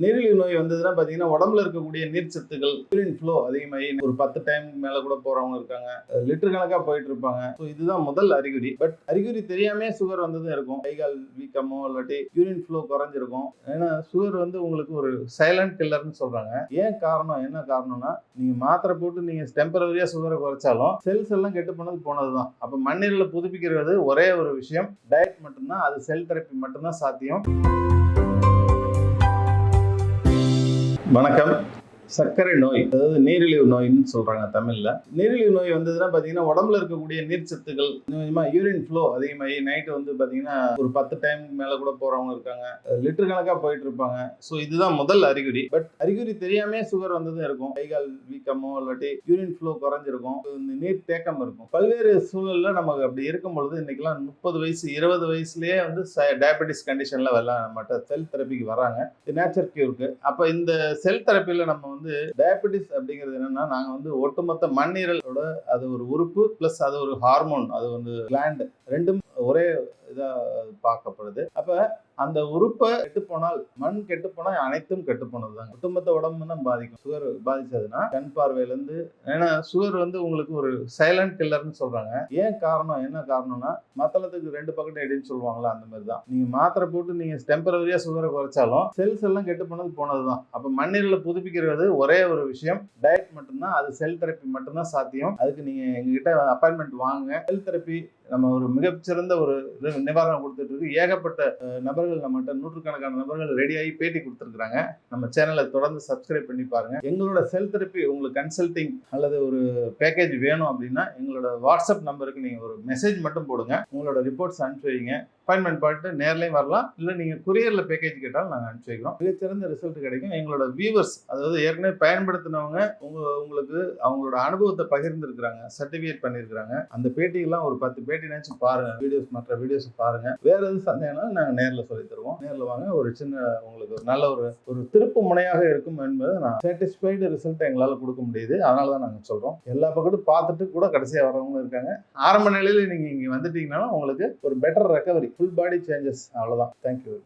நீரிழிவு நோய் வந்ததுன்னா பார்த்தீங்கன்னா உடம்புல இருக்கக்கூடிய நீர் சத்துக்கள் யூரின் ஃப்ளோ அதிகமாகி ஒரு பத்து டைம் மேலே கூட போகிறவங்க இருக்காங்க. லிட்டர் கணக்காக போயிட்டு இருப்பாங்க. ஸோ இதுதான் முதல் அறிகுறி. பட் அறிகுறி தெரியாமே சுகர் வந்ததும் இருக்கும். கை கால் வீக்கமோ இல்லாட்டி யூரின் ஃப்ளோ குறைஞ்சிருக்கும். ஏன்னா சுகர் வந்து உங்களுக்கு ஒரு சைலண்ட் கில்லர்னு சொல்கிறாங்க ஏன் காரணம் என்ன காரணம்னா நீங்கள் மாத்திரை போட்டு நீங்கள் டெம்பரவரியாக சுகரை குறைச்சாலும் செல்ஸ் எல்லாம் கெட்டு போனது போனது தான் அப்போ மண்ணீரில் புதுப்பிக்கிறது ஒரே ஒரு விஷயம். டயட் மட்டும்தான் அது செல் தெரப்பி மட்டும்தான் சாத்தியம். வணக்கம். சர்க்கரை நோய் அதாவது நீரிழிவு நோயின்னு சொல்கிறாங்க தமிழில். நீரிழிவு நோய் வந்ததுன்னா பார்த்தீங்கன்னா உடம்புல இருக்கக்கூடிய நீர் சத்துக்கள் கொஞ்சம் யூரின் ஃப்ளோ அதிகமாகி நைட்டு வந்து பார்த்தீங்கன்னா ஒரு பத்து டைம் மேலே கூட போகிறவங்க இருக்காங்க. லிட்டர் கணக்காக போயிட்டு இருப்பாங்க. ஸோ இதுதான் முதல் அறிகுறி. பட் அறிகுறி தெரியாமே சுகர் வந்ததும் இருக்கும். கை கால் வீக்கமோ இல்லாட்டி யூரின் ஃப்ளோ குறைஞ்சிருக்கும். இந்த நீர் தேக்கம் இருக்கும். பல்வேறு சூழலில் நமக்கு அப்படி இருக்கும் பொழுது இன்றைக்கெலாம் முப்பது வயசு இருபது வயசுலேயே வந்து டயபெட்டிஸ் கண்டிஷனில் வரலாம். நம்மகிட்ட செல் தெரப்பிக்கு வராங்க. இது நேச்சர் கியூருக்கு அப்போ இந்த செல் தெரப்பியில் நம்ம வந்து டயபெட்டிஸ் அப்படிங்கிறது என்னன்னா நாங்க வந்து ஒட்டுமொத்த மண்ணீரலோட அது ஒரு உறுப்பு பிளஸ் அது ஒரு ஹார்மோன் அது வந்து கிளாண்ட் ரெண்டும் ஒரே இதாக பார்க்கப்படுது. அப்போ அந்த உறுப்பை கெட்டு போனால் மண் கெட்டு போனால் அனைத்தும் கெட்டு போனதுதான் ஒட்டுமொத்த உடம்பு தான் பாதிக்கும். சுகர் பாதிச்சதுன்னா கண் பார்வையிலேருந்து ஏன்னா சுகர் வந்து உங்களுக்கு ஒரு சைலண்ட் கில்லர்னு சொல்கிறாங்க ஏன் காரணம் என்ன காரணம்னா மத்தளத்துக்கு ரெண்டு பக்கெட் எடுன்னு சொல்லுவாங்களா அந்த மாதிரி தான். நீங்கள் மாத்திரை போட்டு நீங்கள் டெம்பரவரியாக சுகரை குறைச்சாலும் செல்ஸ் எல்லாம் கெட்டு போனது போனது தான் அப்போ மண்ணீரில் புதுப்பிக்கிறது ஒரே ஒரு விஷயம். டயட் மட்டும்தான் அது செல் தெரப்பி மட்டும்தான் சாத்தியம். அதுக்கு நீங்கள் எங்ககிட்ட அப்பாயின்மெண்ட் வாங்க செல் தெரப்பி நம்ம ஒரு மிகச்சிறந்த ஒரு இது நிவாரணம் கொடுத்துட்டு இருக்கு. ஏகப்பட்ட நபர்கள் நம்மகிட்ட நூற்றுக்கணக்கான நபர்கள் ரெடியாகி பேட்டி கொடுத்துருக்குறாங்க. நம்ம சேனலை தொடர்ந்து சப்ஸ்கிரைப் பண்ணி பாருங்க. எங்களோட செல் தெரப்பி உங்களுக்கு கன்சல்டிங் அல்லது ஒரு பேக்கேஜ் வேணும் அப்படின்னா எங்களோட வாட்ஸ்அப் நம்பருக்கு நீங்கள் ஒரு மெசேஜ் மட்டும் போடுங்க. உங்களோட ரிப்போர்ட்ஸ் அனுப்பிச்சு வைங்க. அப்பாயின்மெண்ட் பண்ணிட்டு நேர்லையும் வரலாம். இல்லை நீங்கள் குரியரில் பேக்கேஜ் கேட்டாலும் நாங்கள் அனுப்பிச்சு வைக்கிறோம். மிகச்சிறந்த ரிசல்ட் கிடைக்கும். எங்களோட வியூவர்ஸ் அதாவது ஏற்கனவே பயன்படுத்தினவங்க உங்க உங்களுக்கு அவங்களோட அனுபவத்தை பகிர்ந்துருக்கிறாங்க சர்டிஃபிகேட் பண்ணியிருக்கிறாங்க. அந்த பேட்டியெல்லாம் ஒரு பத்து பேட்டினாச்சும் பாருங்கள் வீடியோஸ் மற்ற வீடியோஸ் பாருங்க. வேற எதுவும் சந்தேகம்னா நாங்கள் நேரில் சொல்லி தருவோம். நேரில் வாங்க. ஒரு சின்ன உங்களுக்கு ஒரு நல்ல ஒரு ஒரு திருப்பு முனையாக இருக்கும் என்பது நான் சாட்டிஸ்ஃபைடு ரிசல்ட் எங்களால் கொடுக்க முடியுது. அதனால தான் நாங்கள் சொல்கிறோம் எல்லா பக்கத்தும் பார்த்துட்டு கூட கடைசியாக வரவங்களும் இருக்காங்க. ஆரம்ப நிலையில் நீங்கள் இங்கே வந்துட்டீங்கன்னா உங்களுக்கு ஒரு better recovery full body changes அவ்வளோதான் தேங்க்யூ